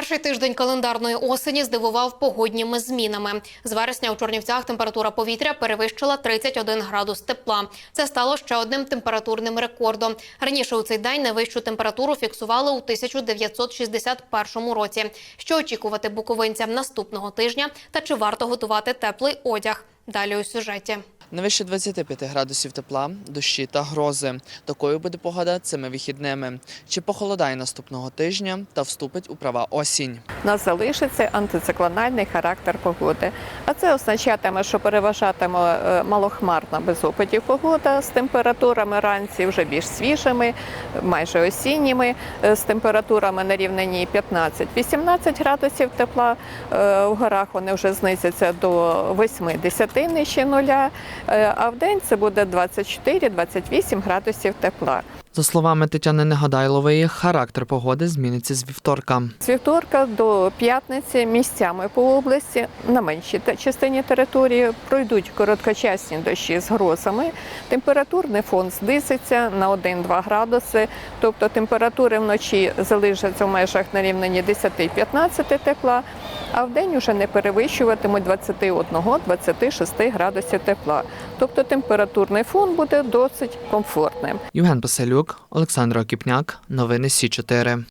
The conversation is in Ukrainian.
Перший тиждень календарної осені здивував погодніми змінами. З вересня у Чорнівцях температура повітря перевищила 31 градус тепла. Це стало ще одним температурним рекордом. Раніше у цей день найвищу температуру фіксували у 1961 році. Що очікувати буковинцям наступного тижня та чи варто готувати теплий одяг? Далі у сюжеті. Не вище 25 градусів тепла, дощі та грози. Такою буде погода цими вихідними. Чи похолодає наступного тижня та вступить у права осінь? У нас залишиться антициклональний характер погоди. А це означатиме, що переважатиме е, малохмарна без опадів погода з температурами ранці вже більш свіжими, майже осінніми, е, з температурами на рівнині 15-18 градусів тепла. Е, В горах вони вже знизяться до 8-10 нижче нуля, Е, а в день це буде 24-28 градусів тепла. За словами Тетяни Негадайлової, характер погоди зміниться з вівторка. З вівторка до п'ятниці місцями по області на меншій частині території пройдуть короткочасні дощі з грозами. Температурний фон знизиться на 1-2 градуси, тобто температури вночі залишаться в межах на рівнині 10-15 тепла, а в день уже не перевищуватимуть 21-26 градусів тепла. Тобто температурний фон буде досить комфортним. Євген Паселюк, Олександр Окіпняк. Новини Сі 4